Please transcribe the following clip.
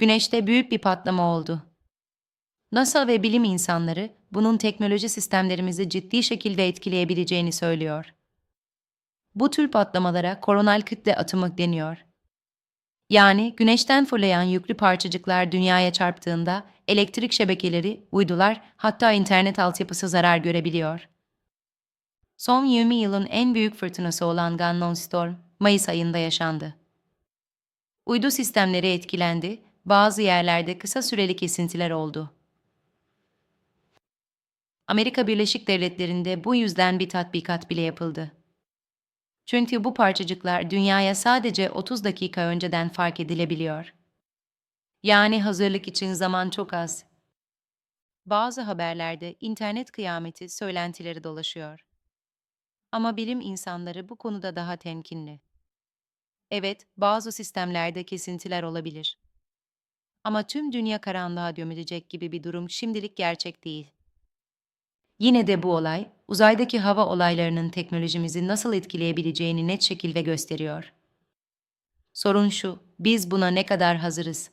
Güneşte büyük bir patlama oldu. NASA ve bilim insanları bunun teknoloji sistemlerimizi ciddi şekilde etkileyebileceğini söylüyor. Bu tür patlamalara koronal kütle atımı deniyor. Yani güneşten fırlayan yüklü parçacıklar dünyaya çarptığında elektrik şebekeleri, uydular, hatta internet altyapısı zarar görebiliyor. Son 20 yılın en büyük fırtınası olan Gannon Storm, Mayıs ayında yaşandı. Uydu sistemleri etkilendi, bazı yerlerde kısa süreli kesintiler oldu. Amerika Birleşik Devletleri'nde bu yüzden bir tatbikat bile yapıldı. Çünkü bu parçacıklar dünyaya sadece 30 dakika önceden fark edilebiliyor. Yani hazırlık için zaman çok az. Bazı haberlerde internet kıyameti söylentileri dolaşıyor. Ama bilim insanları bu konuda daha temkinli. Evet, bazı sistemlerde kesintiler olabilir. Ama tüm dünya karanlığa gömülecek gibi bir durum şimdilik gerçek değil. Yine de bu olay, uzaydaki hava olaylarının teknolojimizi nasıl etkileyebileceğini net şekilde gösteriyor. Sorun şu, biz buna ne kadar hazırız?